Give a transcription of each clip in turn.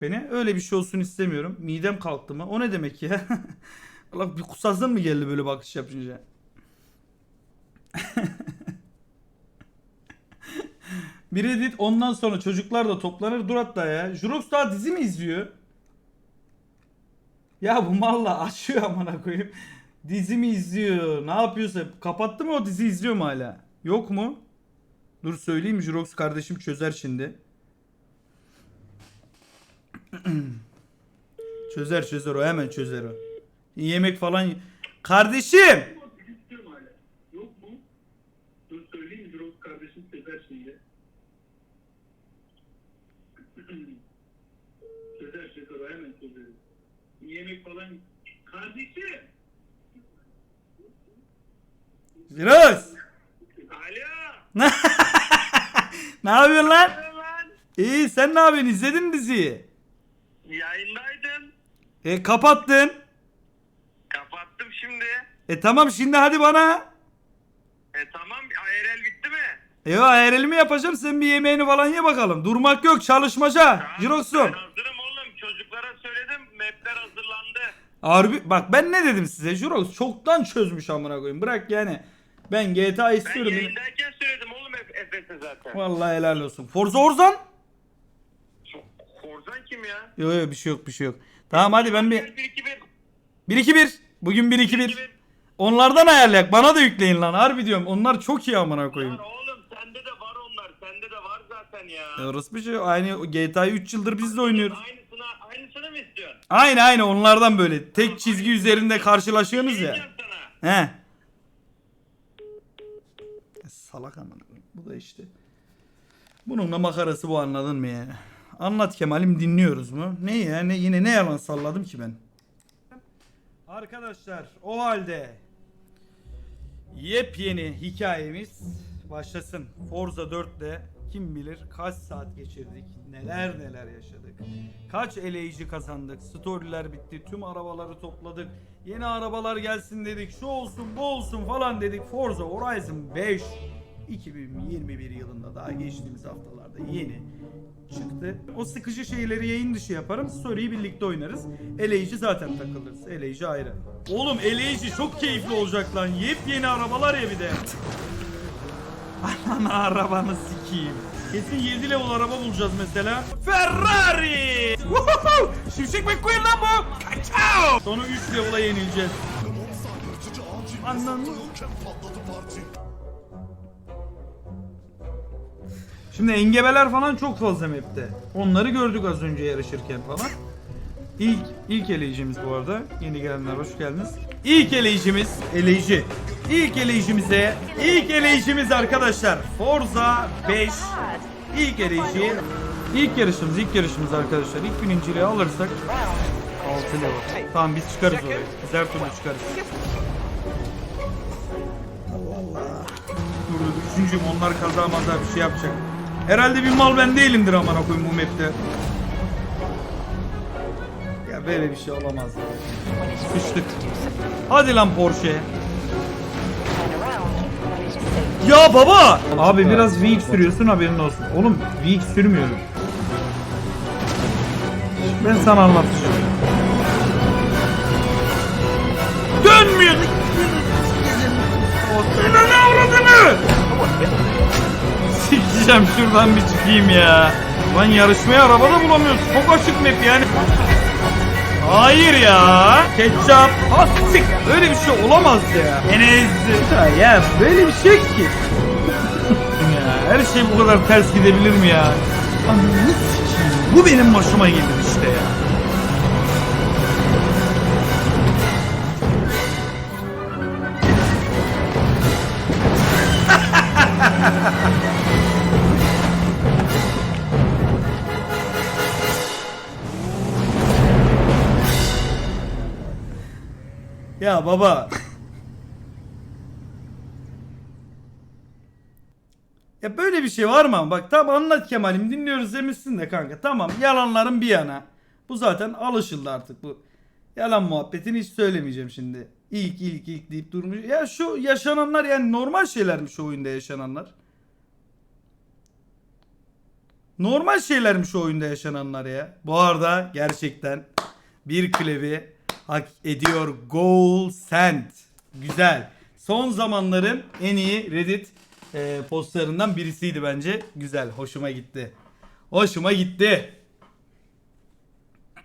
beni. Öyle bir şey olsun istemiyorum. Midem kalktı mı? O ne demek ya? Allah bir kusasın mı geldi böyle bakış yapınca? bir edit ondan sonra çocuklar da toplanır. Dur hatta ya. Jurox daha dizi mi izliyor? Ya bu malla açıyor amına koyayım. Dizi mi izliyor? Ne yapıyorsa. Kapattı mı o dizi izliyor mu hala? Yok mu? Dur söyleyeyim Jurox kardeşim çözer şimdi. çözer çözer o hemen çözer o. Yemek falan Kardeşim! Yok mu? Dur söyleyeyim Jurox kardeşim sezer şimdi. sezer sezer o hemen söyleriz. Yemek falan. Kardeşim! Jurox! Alo! Ne yapıyorsun lan? lan? İyi sen ne yapıyorsun? İzledin mi diziyi? Yayındaydım. E kapattın. Kapattım şimdi. E tamam şimdi hadi bana. E tamam ARL bitti mi? E ayareli mi yapacağım? Sen bir yemeğini falan ye bakalım. Durmak yok çalışmaca. Jirox'um. Ben hazırım oğlum. Çocuklara söyledim. Mapler hazırlandı. Harbi bak ben ne dedim size? Jirox çoktan çözmüş amına koyayım. Bırak yani. Ben GTA Ben istiyorum. yayındayken söyledim oğlum Efes'e zaten. Vallahi helal olsun. Forza Orzan? Kim ya? Yok yok bir şey yok bir şey yok. Tamam hadi ben bir 1 2 1 1-2-1. Bugün 1-2-1. Onlardan ayarlayak. Bana da yükleyin lan. Harbi diyorum. Onlar çok iyi amına koyayım. Lan oğlum sende de var onlar. Sende de var zaten ya. Orası bir şey. Aynı GTA'yı 3 yıldır biz de oynuyoruz. Aynısını, aynısını mı istiyorsun? Aynı aynı onlardan böyle. Tek çizgi üzerinde karşılaşıyorsunuz ya. He. Salak amına. Bu da işte. Bunun da makarası bu anladın mı ya? Anlat Kemal'im dinliyoruz mu? Ne ya? Ne, yine ne yalan salladım ki ben? Arkadaşlar o halde yepyeni hikayemiz başlasın. Forza 4'te kim bilir kaç saat geçirdik, neler neler yaşadık. Kaç eleyici kazandık, storyler bitti, tüm arabaları topladık. Yeni arabalar gelsin dedik, şu olsun bu olsun falan dedik. Forza Horizon 5 2021 yılında daha geçtiğimiz haftalarda yeni çıktı. O sıkıcı şeyleri yayın dışı yaparım. Story'yi birlikte oynarız. Eleyici zaten takılırız. Eleyici ayrı. Oğlum eleyici çok keyifli olacak lan. Yepyeni arabalar ya bir de. Ananı arabanı sikeyim. Kesin 7 level araba bulacağız mesela. Ferrari! Woohoo! Şimşek McQueen lan bu! Kaçao! Sonra 3 level'a yenileceğiz. Ananı... Şimdi engebeler falan çok fazla map'te. Onları gördük az önce yarışırken falan. İlk ilk eleyicimiz bu arada. Yeni gelenler hoş geldiniz. İlk eleyicimiz eleyici. İlk eleyicimize ilk eleyicimiz arkadaşlar. Forza 5 ilk eleyici. İlk yarışımız ilk yarışımız arkadaşlar. İlk birinciliği alırsak 6 level. Tamam biz çıkarız oraya. Biz her türlü çıkarız. Allah Allah. Dur üçüncüyüm onlar kaza bir şey yapacak. Herhalde bir mal ben değilimdir amına koyayım bu map'te. Ya böyle bir şey olamaz ya. Hadi lan Porsche. Ya baba! Abi biraz Vix sürüyorsun haberin olsun. Oğlum Vix sürmüyorum. Ben sana anlatacağım. Dönmüyor. Sikeceğim şuradan bir çıkayım ya. Lan yarışmaya araba da bulamıyoruz. Çok açık map yani. Hayır ya. Ketçap. Ha sik. Böyle bir şey olamaz ya. Enes. Ya, böyle bir şey ki. ya, her şey bu kadar ters gidebilir mi ya? Bu benim başıma gelir işte ya. Ya baba. ya böyle bir şey var mı? Bak tamam anlat Kemal'im dinliyoruz demişsin de kanka. Tamam yalanların bir yana. Bu zaten alışıldı artık bu. Yalan muhabbetini hiç söylemeyeceğim şimdi. İlk ilk ilk deyip durmuş. Ya şu yaşananlar yani normal şeyler mi şu oyunda yaşananlar? Normal şeylermiş o oyunda yaşananlar ya. Bu arada gerçekten bir klebi hak ediyor. Goal Send. Güzel. Son zamanların en iyi Reddit e, postlarından birisiydi bence. Güzel. Hoşuma gitti. Hoşuma gitti.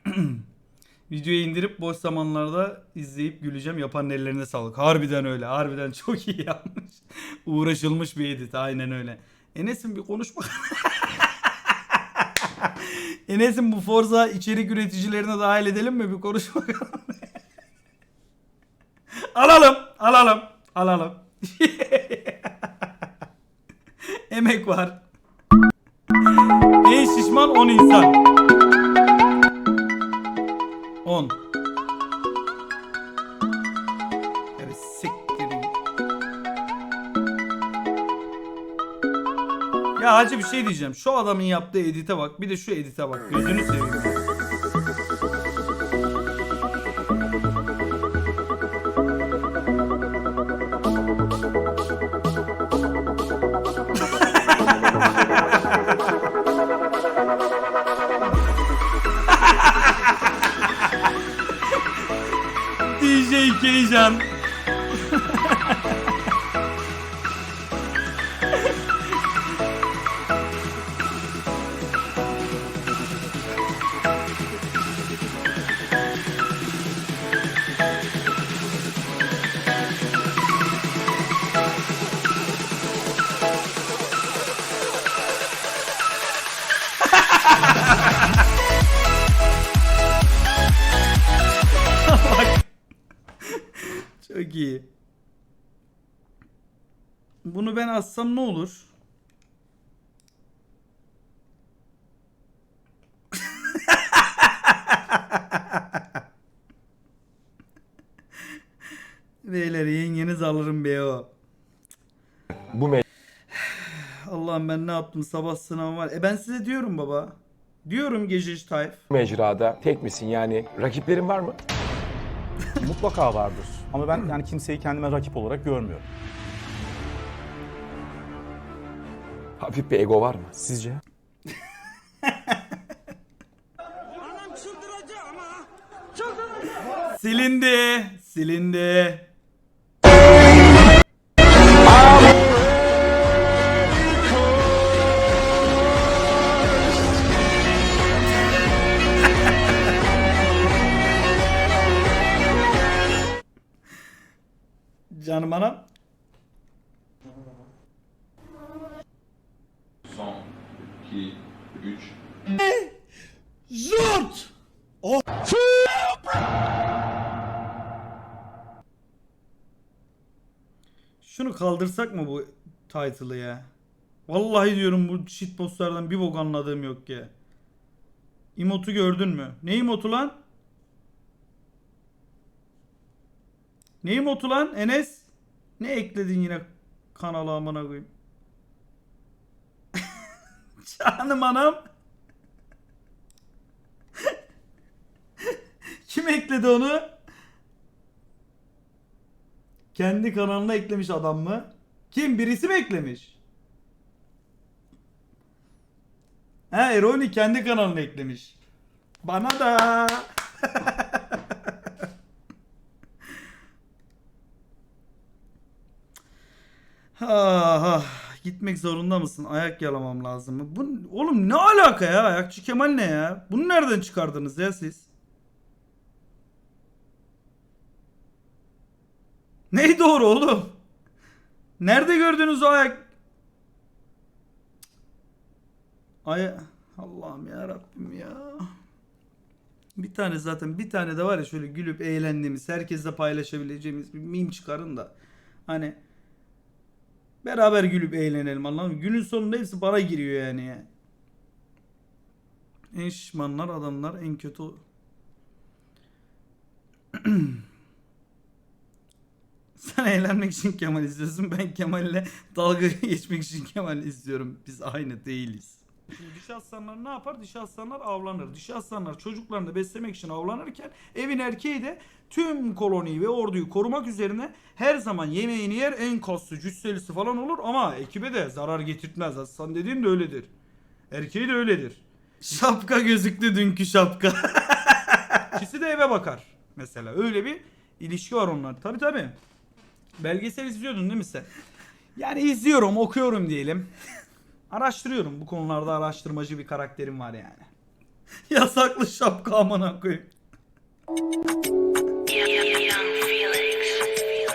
Videoyu indirip boş zamanlarda izleyip güleceğim. Yapan ellerine sağlık. Harbiden öyle. Harbiden çok iyi yapmış. Uğraşılmış bir edit. Aynen öyle. Enes'in bir konuş Enes'in bu Forza içerik üreticilerine dahil edelim mi? Bir konuş bakalım. alalım. Alalım. Alalım. Emek var. En şişman 10 insan. 10. Yani siktirin. Ya hacı bir şey diyeceğim. Şu adamın yaptığı edite bak. Bir de şu edite bak. Gözünü seveyim. Çok iyi. Bunu ben atsam ne olur? Beyler yengeniz alırım be o. Bu me- Allah'ım ben ne yaptım sabah sınavı var. E ben size diyorum baba. Diyorum gece tayf. mecrada tek misin yani rakiplerin var mı? Mutlaka vardır. Ama ben yani kimseyi kendime rakip olarak görmüyorum. Hafif bir ego var mı sizce? Silindi. Silindi. Canım anam. Son 2 3 Zurt! Oh. Şunu kaldırsak mı bu title'ı ya? Vallahi diyorum bu shitpostlardan bir bok anladığım yok ya. Emotu gördün mü? Ne emotu lan? Ne emotu lan Enes? Ne ekledin yine kanala amına koyayım? Canım anam. Kim ekledi onu? Kendi kanalına eklemiş adam mı? Kim? Birisi mi eklemiş? Ha Eroni kendi kanalına eklemiş. Bana da. ha, ha. Gitmek zorunda mısın? Ayak yalamam lazım mı? Bu, oğlum ne alaka ya? Ayakçı Kemal ne ya? Bunu nereden çıkardınız ya siz? Ney doğru oğlum? Nerede gördünüz o ayak? Ay Allah'ım ya Rabbim ya. Bir tane zaten bir tane de var ya şöyle gülüp eğlendiğimiz, herkesle paylaşabileceğimiz bir meme çıkarın da. Hani beraber gülüp eğlenelim anladın mı? Günün sonunda hepsi bana giriyor yani. ya. En şişmanlar adamlar en kötü Sen eğlenmek için Kemal izliyorsun. Ben Kemal'le dalga geçmek için Kemal izliyorum. Biz aynı değiliz. Şimdi dişi aslanlar ne yapar? Dişi aslanlar avlanır. Dişi aslanlar çocuklarını beslemek için avlanırken evin erkeği de tüm koloniyi ve orduyu korumak üzerine her zaman yemeğini yer en kaslı cüsselisi falan olur ama ekibe de zarar getirtmez. Aslan dediğin de öyledir. Erkeği de öyledir. Şapka gözüktü dünkü şapka. İkisi de eve bakar. Mesela öyle bir ilişki var onlar. Tabi tabi. Belgesel izliyordun değil mi sen? Yani izliyorum okuyorum diyelim. Araştırıyorum. Bu konularda araştırmacı bir karakterim var yani. Yasaklı şapka amına koyayım.